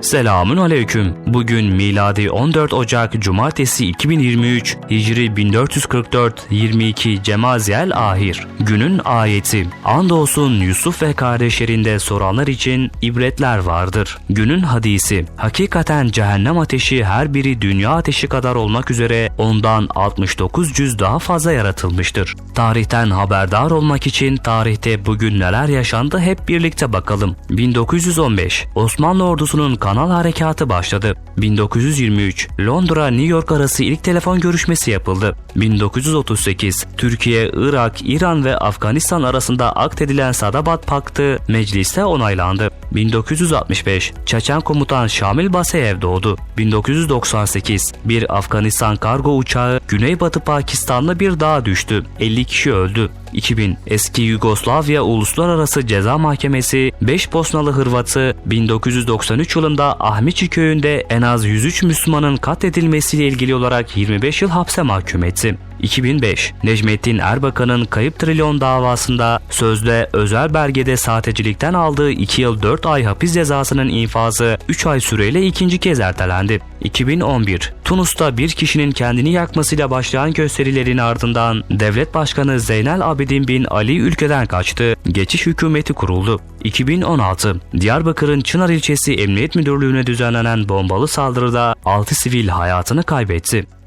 Selamün aleyküm. Bugün miladi 14 Ocak Cumartesi 2023, Hicri 1444, 22 Cemaziyel Ahir. Günün ayeti. Andolsun Yusuf ve kardeşlerinde soranlar için ibretler vardır. Günün hadisi. Hakikaten cehennem ateşi her biri dünya ateşi kadar olmak üzere ondan 69 cüz daha fazla yaratılmıştır. Tarihten haberdar olmak için tarihte bugün neler yaşandı hep birlikte bakalım. 1915 Osmanlı ordusunun kanal harekatı başladı. 1923 Londra New York arası ilk telefon görüşmesi yapıldı. 1938 Türkiye, Irak, İran ve Afganistan arasında akdedilen Sadabat Paktı mecliste onaylandı. 1965 Çeçen komutan Şamil Basayev doğdu. 1998 bir Afganistan kargo uçağı Güneybatı Pakistan'da bir dağa düştü. 50 kişi öldü. 2000 eski Yugoslavya Uluslararası Ceza Mahkemesi 5 Bosnalı Hırvatı 1993 yılında Ahmiçi köyünde en az 103 Müslümanın katledilmesiyle ilgili olarak 25 yıl hapse mahkum etti. 2005 Necmettin Erbakan'ın kayıp trilyon davasında sözde özel belgede sahtecilikten aldığı 2 yıl 4 ay hapis cezasının infazı 3 ay süreyle ikinci kez ertelendi. 2011 Tunus'ta bir kişinin kendini yakmasıyla başlayan gösterilerin ardından devlet başkanı Zeynel Abidin bin Ali ülkeden kaçtı. Geçiş hükümeti kuruldu. 2016 Diyarbakır'ın Çınar ilçesi Emniyet Müdürlüğü'ne düzenlenen bombalı saldırıda 6 sivil hayatını kaybetti.